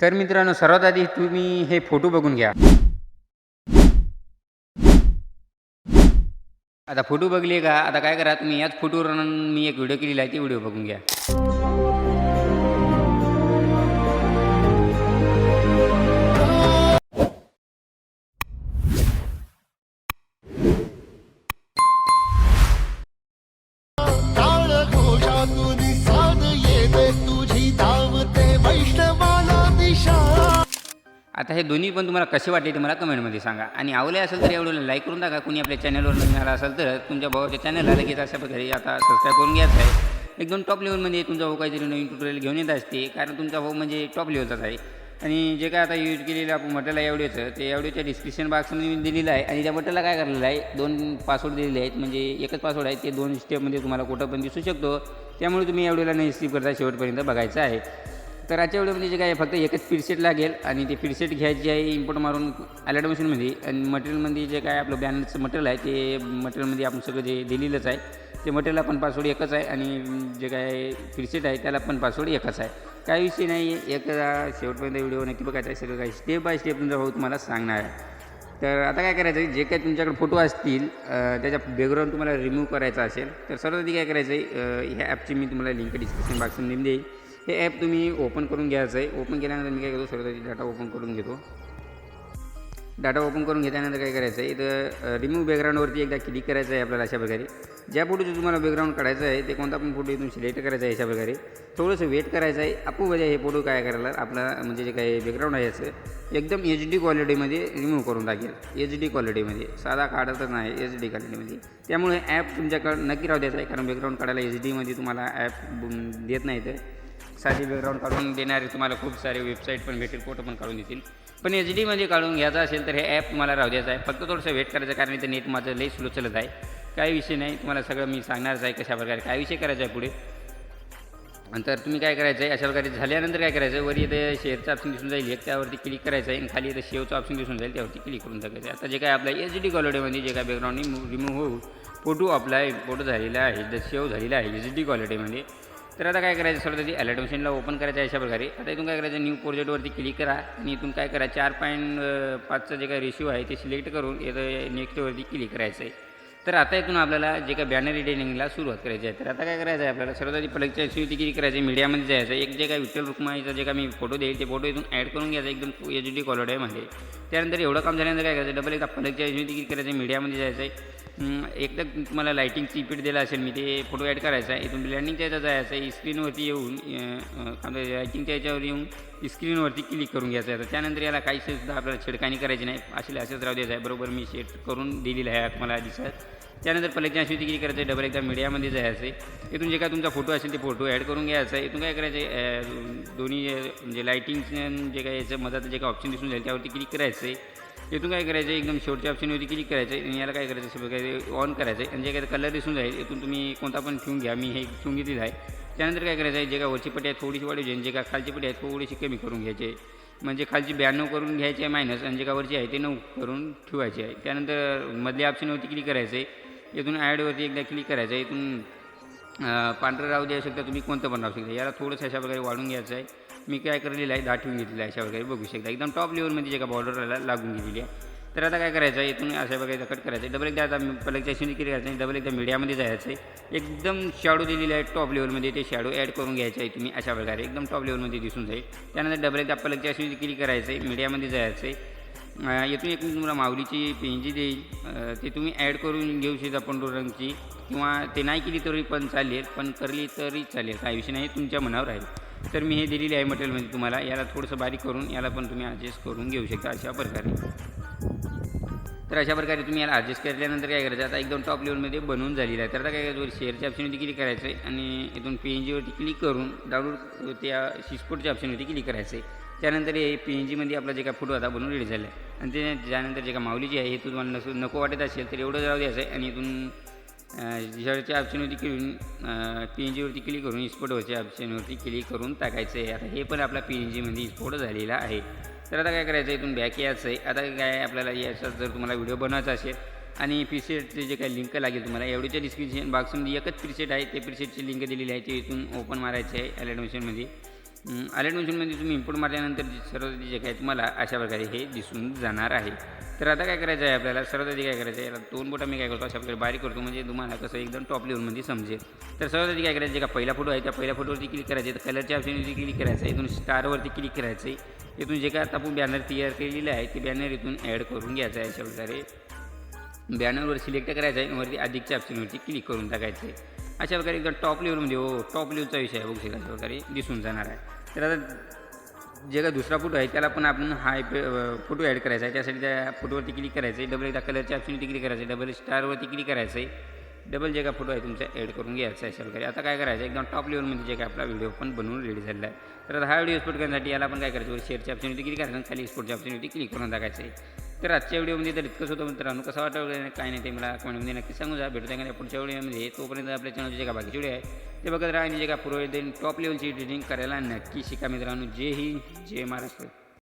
तर मित्रांनो सर्वात आधी तुम्ही हे फोटो बघून घ्या. आता फोटो बघले का? आता काय करा तुम्ही? याच फोटोवर मी एक व्हिडिओ केलेला आहे ती व्हिडिओ बघून घ्या. आता हे दोन्ही पण तुम्हाला कसे वाटले ते मला कमेंटमध्ये सांगा. आणि आवले असेल तर एवढं लाईक करून टाका. कुणी आपल्या चॅनलवर नवीन आला असेल तर तुमच्या भावाच्या चॅनलला लगेच अशा प्रकारे आता सबस्क्राईब करून घ्यायचं आहे. एकदम टॉप लेवलमध्ये तुमचा भाऊ काहीतरी नवीन ट्युटोरियल घेऊन येत असते. कारण तुमचा भाऊ म्हणजे टॉप लेवलचाच आहे. आणि जे काय आता यूज केलेलं आपण मटेरियल आहे एवढेचं. ते एवढ्याच्या डिस्क्रिप्शन बॉक्समध्ये मी दिलेलं आहे. आणि त्या बटनला काय करलेलं आहे? दोन पासवर्ड दिलेले आहेत. म्हणजे एकच पासवर्ड आहे. ते दोन स्टेपमध्ये तुम्हाला कुठं पण दिसू शकतो. त्यामुळे तुम्ही एवढ्याला नाही स्लिप करता. शेवटपर्यंत बघायचं आहे. तर आजच्या व्हिडिओमध्ये जे काय आहे, फक्त एकच पिरसेट लागेल आणि ते पिरसेट घ्यायची आहे इम्पोर्ट मारून अलर्ट मशीनमध्ये आणि मटेरियलमध्ये जे काय आपलं बॅनरचं मटेरियल आहे ते मटेरियलमध्ये आपण सगळं जे दिलेलंच आहे ते मटेरियलला पण पासवर्ड एकच आहे आणि जे काय पिरसेट आहे त्याला पण पासवर्ड एकच आहे. काही विषय नाही आहे एक शेवटपर्यंत व्हिडिओ नक्की बघायचा आहे सगळं काही स्टेप बाय स्टेप तुमचा भाऊ तुम्हाला सांगणार आहे. तर आता काय करायचं आहे जे काही तुमच्याकडे फोटो असतील त्याच्या बॅकग्राऊंड तुम्हाला रिमूव्ह करायचा असेल तर सर्वात आधी काय करायचं आहे ह्या ॲपची मी तुम्हाला लिंक डिस्क्रिप्शन बॉक्समध्ये देईन. हे ॲप तुम्ही ओपन करून घ्यायचं आहे. ओपन केल्यानंतर मी काय करतो सर्वात डाटा ओपन करून घेतो. डाटा ओपन करून घेतल्यानंतर काय करायचं आहे इथं रिमूव्ह बॅकग्राऊंडवरती एकदा क्लिक करायचं आहे आपल्याला अशा प्रकारे. ज्या फोटोचं तुम्हाला बॅकग्राऊंड काढायचं आहे ते कोणता पण फोटो इथून सिलेक्ट करायचा आहे अशा प्रकारे. थोडंसं वेट करायचं आहे आपू वजा हे फोटो काय करायला आपला म्हणजे जे काही बॅकग्राऊंड आहे याचं एकदम एच डी क्वालिटीमध्ये रिमूव्ह करून टाकेल. एच डी क्वालिटीमध्ये साधा काढतच नाही एच डी क्वालिटीमध्ये त्यामुळे ॲप तुमच्याकडं नक्की राहू द्यायचं आहे कारण बॅकग्राऊंड काढायला एच डीमध्ये तुम्हाला ॲप देत नाही तर साधी बॅकग्राऊंड काढून देणारे तुम्हाला खूप सारे वेबसाईट पण भेटेल फोटो पण काढून देतील. पण एच डीमध्ये काढून घ्यायचा असेल तर हे ॲप तुम्हाला राहू द्यायचं आहे. फक्त थोडंसं वेट करायचं कारण इथं नेट माझं लई स्लो चलत आहे. काही विषय नाही तुम्हाला सगळं मी सांगणारच आहे कशा प्रकारे काय विषय करायचा आहे पुढे? नंतर तुम्ही काय करायचं आहे अशा प्रकारे झाल्यानंतर काय करायचं आहे वर इथे शेअरचं ऑप्शन दिसून जाईल एक त्यावरती क्लिक करायचं आहे आणि खाली इथं शेवचं ऑप्शन दिसून जाईल त्यावरती क्लिक करून टाकायचं आता जे काय आपल्या एच डी क्वालिटीमध्ये जे काय बॅकग्राऊंड रिमूव्ह होऊ फोटो आपला फोटो झालेला आहे शेव झालेला आहे एच डी क्वालिटीमध्ये तर आता काय करायचं? सर त्याची अलर्ट मशीनला ओपन करायचं आहे अशा प्रकारे आता इथून काय करायचं? न्यू प्रोजेक्टवरती क्लिक करा आणि इथून काय करा? चार पॉईंट पाचचं जे काय रेशिओ आहे ते सिलेक्ट करून इथं नेक्स्टवरती क्लिक करायचं आहे तर आता इथून आपल्याला जे काय बॅनर रिटेनिंगला सुरुवात करायची आहे. तर आता काय करायचं आहे आपल्याला? सर्वात आधी प्लगच्या सुविधी किती करायची? आहे मीडियामध्ये जायचं आहे. एक जे काय विठ्ठल रुक्माईचा जे काय मी फोटो देईल ते फोटो इथून ॲड करून घ्यायचा. एकदम एच डी क्वालिटी आहे माझे त्यानंतर एवढं काम झाल्यानंतर काय करायचं? डबल एकदा प्लगच्या सुविधी किती करायचं? आहे मीडियामध्ये जायचं आहे. एकदा तुम्हाला लायटिंगची इपिट दिला असेल मी ते फोटो ॲड करायचा आहे. इथून ब्लँडिंगच्या याच्यात जायचं आहे. स्क्रीनवरती येऊन लायटिंगच्या याच्यावर येऊन स्क्रीनवरती क्लिक करून घ्यायचं आहे. तर त्यानंतर याला काही सुद्धा आपल्याला छेडखानी करायची नाही. असे असेच राहू द्यायचं आहे बरोबर मी सेट करून दिलेलं आहे मला दिसत. त्यानंतर पलकच्या अशी क्लिक करायचं आहे डबल एकदा मीडियामध्ये जायचं आहे. इथून जे काय तुमचा फोटो असेल ते फोटो ॲड करून घ्यायचा आहे. इथून काय करायचं आहे दोन्ही म्हणजे लायटिंग जे काय याचं मधात जे काय ऑप्शन दिसून जाईल त्यावरती क्लिक करायचं आहे. इथून काय करायचं आहे एकदम शेवटच्या ऑप्शनवरती क्लिक करायचं आहे. आणि याला काय करायचं आहे काय ऑन करायचं आहे. आणि जे काय कलर दिसून जाईल इथून तुम्ही कोणता पण ठेवून घ्या. मी हे ठेवून घेतलेलं आहे. त्यानंतर काय करायचं आहे? जे काय वरची पट्टी आहे थोडीशी वाढवायची आणि जे काय खालची पट्टी आहे थोडीशी कमी करून घ्यायचे म्हणजे खालची ब्याण्णव करून घ्यायची आहे मायनस आणि जे काय वरची आहे ते नऊ करून ठेवायची आहे. त्यानंतर मधल्या ऑप्शनवरती क्लिक करायचं आहे. इथून ॲडवरती एकदा क्लिक करायचं आहे. इथून पांढरं राहू देऊ शकता तुम्ही कोणतं पण राहू शकता. याला थोडंसं अशा प्रकारे वाढून घ्यायचं आहे. मी काय करलेलं आहे दाठवून ठेवून घेतलेलं आहे अशा प्रकारे. बघू शकता. एकदम टॉप लेवलमध्ये जे का बॉर्डरला लागून घेतलेली आहे. तर आता काय करायचं आहे इथून अशा प्रकारे कट करायचं. आहे डबल एकदा आता पलकच्या शिंदी किती करायचं आहे डबल एकदा मीडियामध्ये जायचं. आहे एकदम शॅडो दिलेली आहे टॉप लेवलमध्ये ते शॅडो ॲड करून घ्यायचं आहे तुम्ही अशा प्रकारे. एकदम टॉप लेवलमध्ये दिसून जाईल. त्यानंतर डबल एकदा पलकच्या शिंदी किती करायचं आहे मीडियामध्ये जायचं आहे येथून एक मी तुम्हाला माऊलीची पेंजी देईल. ते तुम्ही ॲड करून घेऊ शकता पंढुरंगची किंवा ते नाही केली तरी पण चालेल पण करली तरी चालेल. काही विषय नाही तुमच्या मनावर आहे तर मी हे दिलेली आहे मटेरियलमध्ये तुम्हाला. याला थोडंसं बारीक करून याला पण तुम्ही ॲडजस्ट करून घेऊ शकता अशा प्रकारे. तर अशा प्रकारे तुम्ही याला ॲडजस्ट केल्यानंतर काय करायचं? आता एकदम टॉप लेवलमध्ये बनवून झालेलं आहे. तर आता काय करायचं? शेअरच्या ऑप्शनवरती क्लिक करायचं आहे आणि इथून पी एन जीवरती क्लिक करून डाउनलोड त्या सिस्पोर्टच्या ऑप्शनवरती क्लिक करायचं आहे त्यानंतर हे पी एन जीमध्ये आपला जे काय फोटो आता बनवून रेडी झाला आहे आणि ते त्यानंतर जे काय माऊलीची आहे हे तुम्हाला नसू नको वाटत असेल तर एवढं जाऊ द्यायचं आहे. आणि इथून शर्टच्या ऑप्शनवरती क्लिक पी एन जीवरती क्लिक करून स्पोर्टवरच्या ऑप्शनवरती क्लिक करून टाकायचं आहे आता हे पण आपला पी एन जीमध्ये स्पोर्ट झालेला आहे. तर आता काय करायचं? आहे इथून बॅक यायचं आहे. आता काय आपल्याला याचा जर तुम्हाला व्हिडिओ बनवायचा असेल. आणि प्रिसेटचे जे काही लिंक लागेल तुम्हाला एवढीच्या डिस्क्रिप्शन बॉक्समध्ये एकच प्रिसेट आहे. ते प्रिसेटची लिंक दिलेली आहे ते इथून ओपन मारायचे आहे ॲडमिशनमध्ये अलर्ट मशीनमध्ये तुम्ही इनपुट मारल्यानंतर जे सर्व जे काय तुम्हाला अशा प्रकारे हे दिसून जाणार आहे. तर आता काय करायचं आहे आपल्याला? सर्वात आधी काय करायचं आहे? याला दोन बोटा मी काय करतो? अशा प्रकारे बारीक करतो. म्हणजे तुम्हाला कसं एकदम टॉप लेवलमध्ये समजेल. तर सर्वात आधी काय करायचं? जे का पहिला फोटो आहे त्या पहिल्या फोटोवरती क्लिक करायचे तर कलरच्या ऑप्शनवरती क्लिक करायचं आहे. इथून स्टारवरती क्लिक करायचं आहे. इथून जे काय आता आपण बॅनर तयार केलेलं आहे ते बॅनर इथून ॲड करून घ्यायचं आहे. अशा प्रकारे बॅनरवर सिलेक्ट करायचं आहे. आणि वरती अधिकच्या ऑप्शनवरती क्लिक करून टाकायचं आहे. अशा प्रकारे एकदम टॉप लेवलमध्ये हो टॉप लेवलचा विषय आहे बघू शकता अशा प्रकारे दिसून जाणार आहे. तर आता जे काय दुसरा फोटो आहे त्याला पण आपण हा फोटो ॲड करायचा आहे. त्यासाठी त्या फोटोवरती क्लिक करायचं आहे. डबल एकदा कलरच्या ऑप्शनवरती क्लिक करायचं आहे. डबल स्टारवरती क्लिक करायचं आहे. डबल जे काय फोटो आहे तुमचा ॲड करून घ्यायचा आहे अशा प्रकारे. आता काय करायचं आहे? एकदम टॉप लेवलमध्ये जे काय आपला व्हिडिओ पण बनवून रेडी झालेला आहे. तर हा व्हिडिओ एक्सपोर्ट करण्यासाठी याला आपण काय करायचं? शेअरच्या ऑप्शनवरती क्लिक करायचं खाली एक्सपोर्टच्या ऑप्शनवरती क्लिक करून टाकायचं आहे. तर आजच्या व्हिडिओमध्ये तर इतकंच होतं मित्रांनो. कसं वाटतं वगैरे? काय नाही ते मला कमेंटमध्ये नक्की सांगू जा. भेटू त्या पुढच्या व्हिडिओमध्ये. तोपर्यंत आपल्या चॅनलचे जे का बाकीचे व्हिडिओ आहे ते बघत राहा आणि जे का पुरवठे टॉप लेवलची एडिटिंग करायला नक्की शिका मित्रांनो. जय हिंद जय महाराष्ट्र.